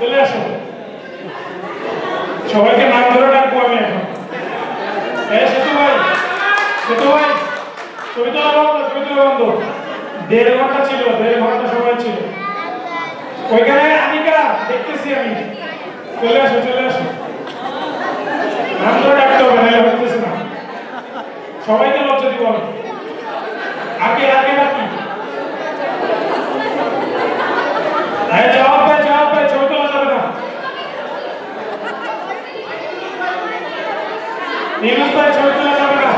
চলে আসো। সবাইকে নাম ধরে ডাকবো আমি এখন। সেতু ভাই সেতু ভাই তোলা বন্ধ তোলা বন্ধ। দেড় ঘণ্টা ছিল, দেড় ঘণ্টা সময় ছিল। ওইখানে আনিকা, দেখতেছি আমি। চলে আসো চলে আসো। নাম ধরে ডাকতে হবে না। সবাইকে লজ্জা দিব আমি। আগে আগে বাকি হ্যাঁ জবাব ভাই জবাব ভাই ছবি তোলা যাবে না নিউজ ভাই ছবি তোলা যাবে না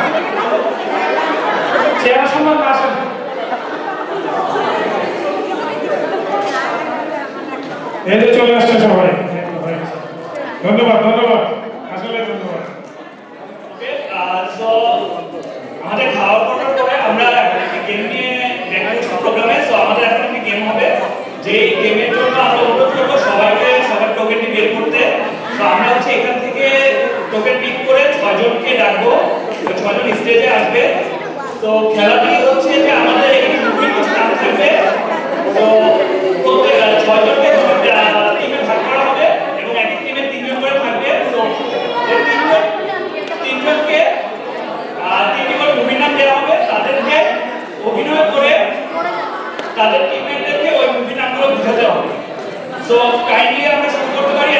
চেয়ার সম্মান আসেন এই যে চলে আসছে সবাই ধন্যবাদ ধন্যবাদ আসলে ধন্যবাদ সো আমাদের খাওয়া দাওয়ার পরে আমরা এখন একটি গেম নিয়ে ব্যাক প্রোগ্রামে তো আমাদের এখন একটি গেম হবে যে গেমের জন্য আমরা অনুরোধ করব সবাইকে সবার টোকেনটি বের করতে তো আমরা হচ্ছে এখান থেকে টোকেন পিক করে ছজনকে ডাকবো ছজন স্টেজে আসবে তো খেলাটি হচ্ছে যে আমাদের এখানে থাকবে তো প্রত্যেক ছজনকে টিমে ভাগ করা হবে এবং এক এক টিমে তিনজন করে থাকবে তো ওই তিনজন তিনজনকে আহ, তিনটি করে মুভির নাম দেওয়া হবে তাদেরকে অভিনয় করে তাদের টিমমেটদেরকে ওই মুভি নামগুলো বুঝাতে হবে সো কাইন্ডলি আমরা শুরু করতে পারি।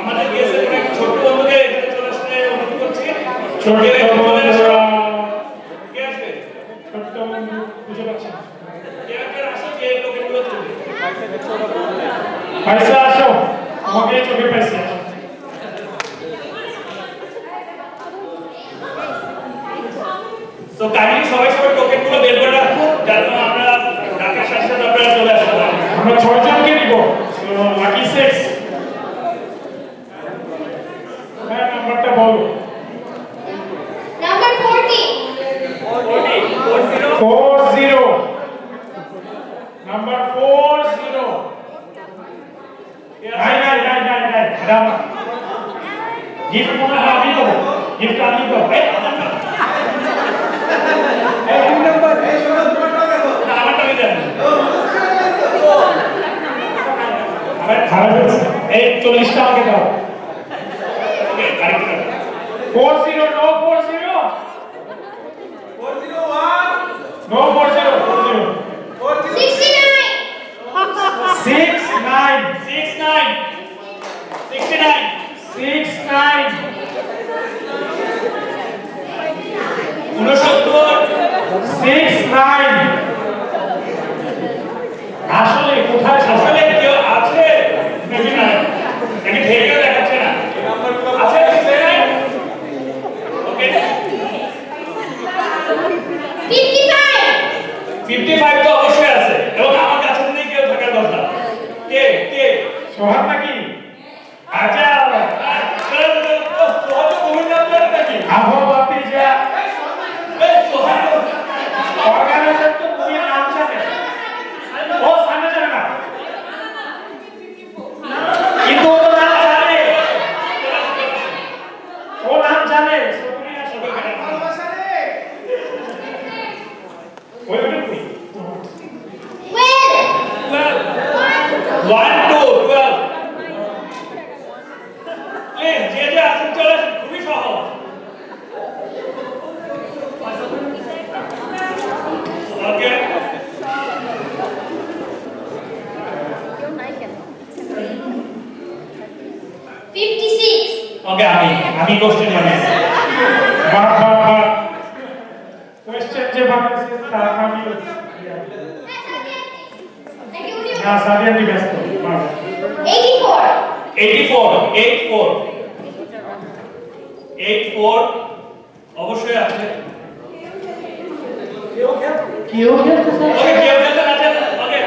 আমাদের গেস্টের ছোট্ট বন্ধুকে চলে আসতে অনুরোধ করছি। ছোট কেউ একটু চলে আসো। বন্ধুরা, কে আসবে ছোট্ট বন্ধু বুঝে পাচ্ছেন কেউ একজন আসো যে টোকেনগুলো তুলবে পয়সা আসো আমাকে চোখে পাইছে আসো। সো কাইন্ডলি সবাই সবার টোকেনগুলো বের করে রাখুন যাতে আমরা ডাকার সাথে সাথে আপনারা চলে আসতে পারেন আমরা ছয় জনকে নিব লাকি সিক্স হ্যাঁ নাম্বারটা বলো Number 40. Forty four zero four zero number four zero নাই নাই নাই নাই নাই এটা আমার গিফট মনে হয় আমি দেবো গিফট আমি দেবো এই, আমার না। এই, আমি দেবো। না আমারটা আমি দেন আমার খারাপ হয়েছে এই চল্লিশটা আমাকে দাও ওকে আরেকটা four zero no four zero no four zero four zero 69. Six nine six nine sixty nine six nine উনসত্তর সিক্স কেউ আছে? নাকি না। নাকি ঢেকেও দেখাচ্ছে না। আছে? Sixty nine okay 55. Fifty five তো আমার কাছে কেউ থাকার কে? কে? আচ্ছা সোহান কোভিড নাম্বার নাকি আবহাওয়াতে যা এই সোহান অর্গানাইজার তো তুমি নাম জানে ও সামনে যাবে না কিন্তু ও তো নাম জানে ও নাম জানে তুমি আসো ওই ওটা কই 12. ওয়ান টু টুয়েলভ প্লিজ যে যে আছেন চলে আসুন খুবই সহজ ওকে 56. ওকে আমি আমি কোশ্চেন বানিয়েছি বাহ বাহ বাহ। কোয়েশ্চেন যে বানাইছে তার আমি না সাদিয়া নি ব্যস্ত। 84. 84 84 84 অবশ্যই আছে। কেউ খেলতেছে ওকে কেউ খেলতে না চান ওকে।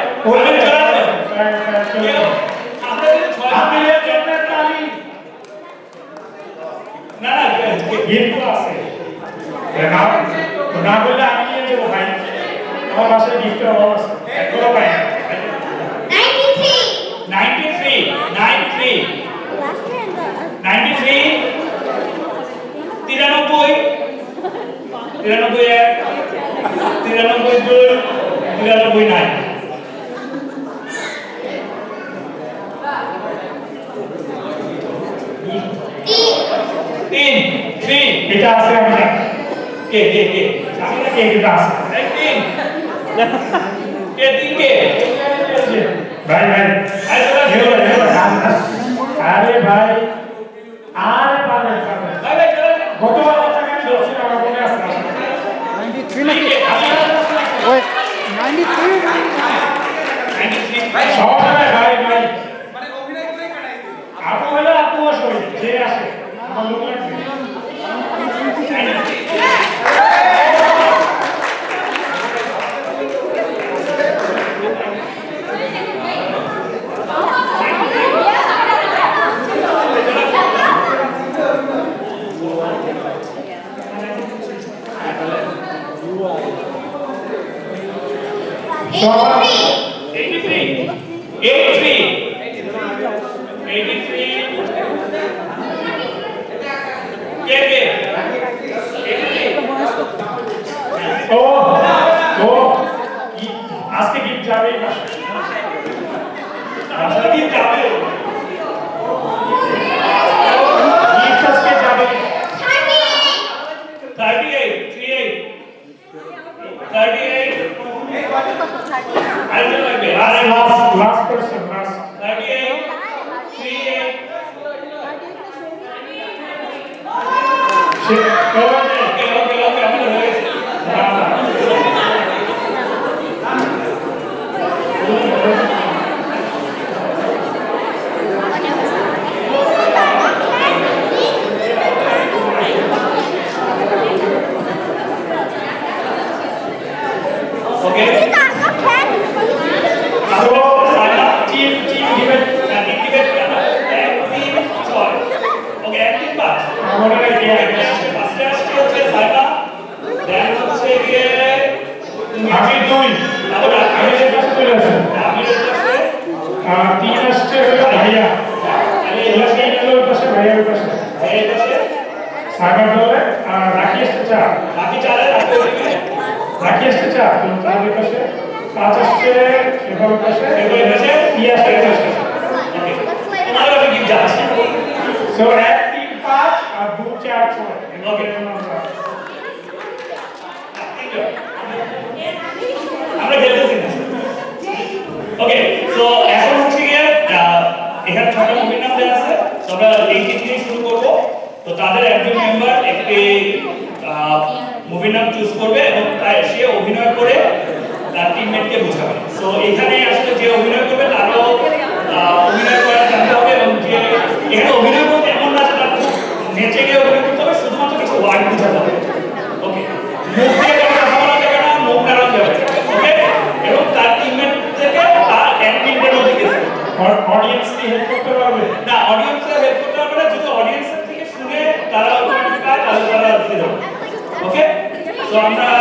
এটা আছে আমরা কে কে কে আমি না কে এটা আছে তিন কে তিন কে ভাই ভাই আরে ভাই যাবে না রাস্তা দিয়ে যাবে টাকার জন্য আর রাকেশ চা রাকি চা রাকেশ চা তার পাশে পাঁচ আসছে এবার পাশে এবার পাশে ইয়াস এর পাশে সো এক তিন পাঁচ আর দু চার ছয়। ওকে আমরা খেলতেছি না। ওকে সো এখন হচ্ছে গিয়ে এখানে ছটা মুভির নাম দেওয়া আছে। আমরা এই জিনিস তো তাদের একজন মেম্বার একটি মুভি নাম চুজ করবে এবং সে অভিনয় করে তার টিমমেটকে বোঝাবে। সো এখানে আসলে যে অভিনয় করবে তারও অভিনয় করার জানতে হবে এবং যে, এখানে অভিনয় তো আমরা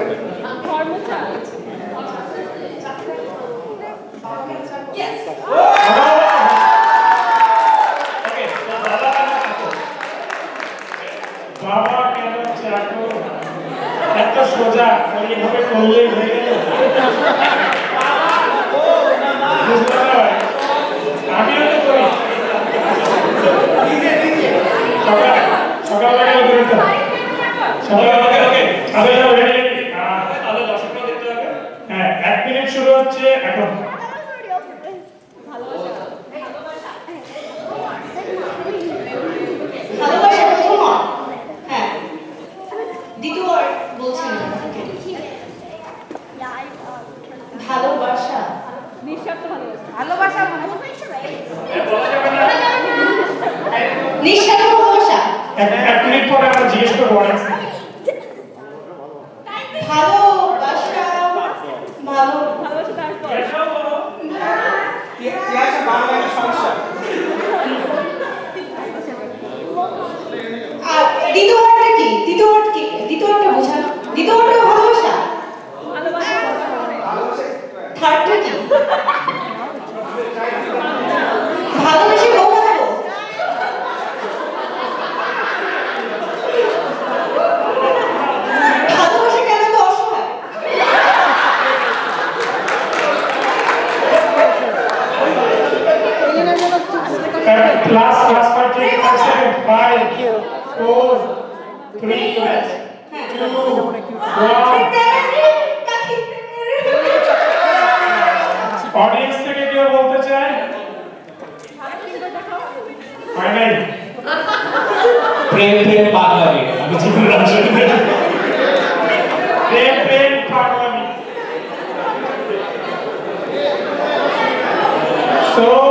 এক মিনিট পরে আমরা জিজ্ঞেস ভালো ভালো। দ্বিতীয় ওয়ার্ডটা কি? দ্বিতীয় ওয়ার্ড কি? দ্বিতীয় ওয়ার্ডটা বোঝা দ্বিতীয় ভালোবাসা? ভালোবাসা। থার্ডটা কি? So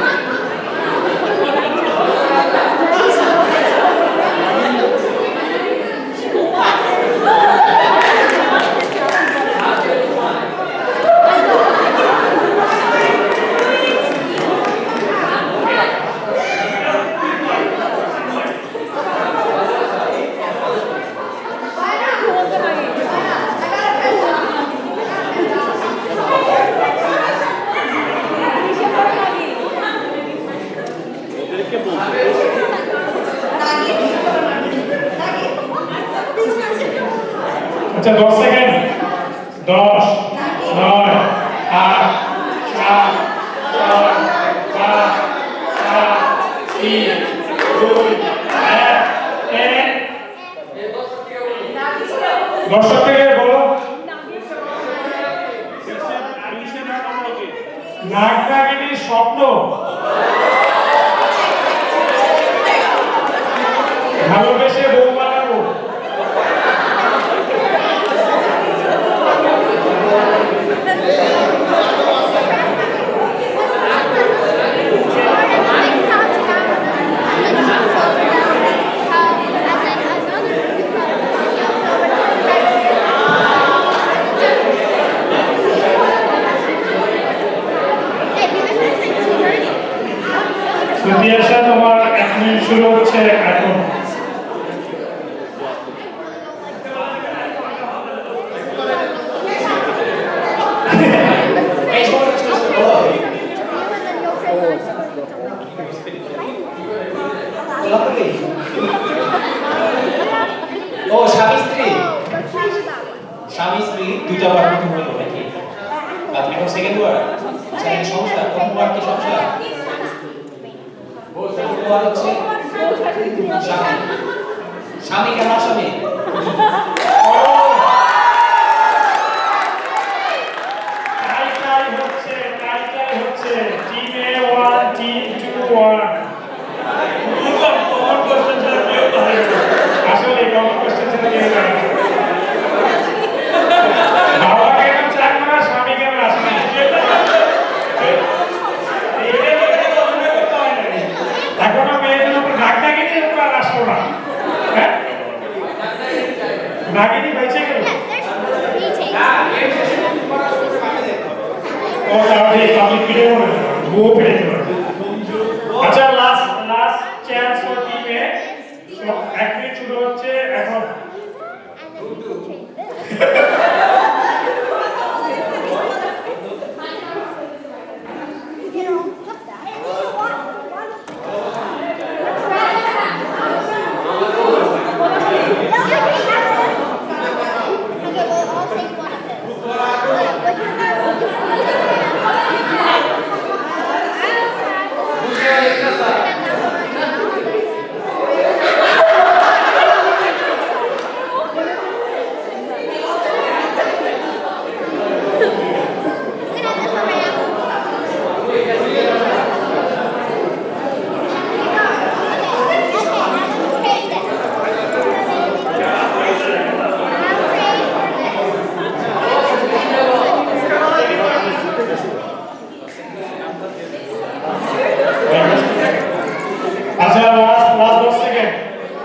নাগনাগিনীর স্বপ্ন। ভালোবেসে বউ বানাবো। তোমার এখন শুরু হচ্ছে এখন স্বামী স্বামী কেন স্বামী হচ্ছে হচ্ছে টিমে one team two one Agricultura, Rubens,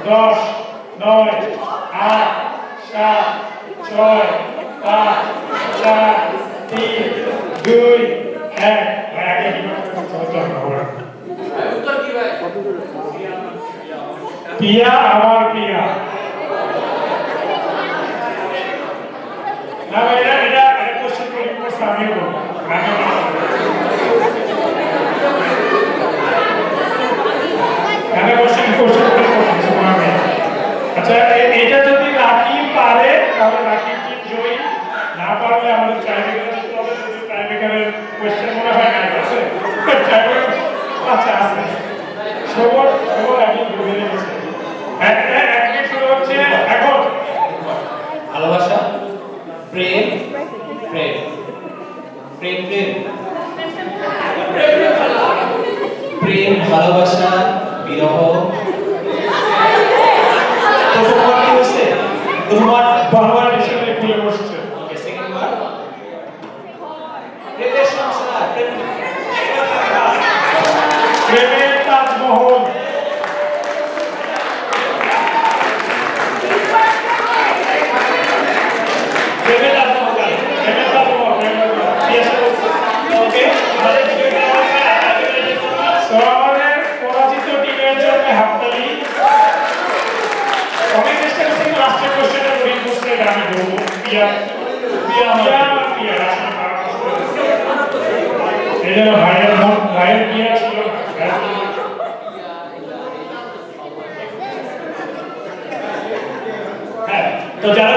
দশ নয় আট সাত ছয় পাঁচ চার তিন দুই এক। পিয়া আমার পিয়া। তো যারা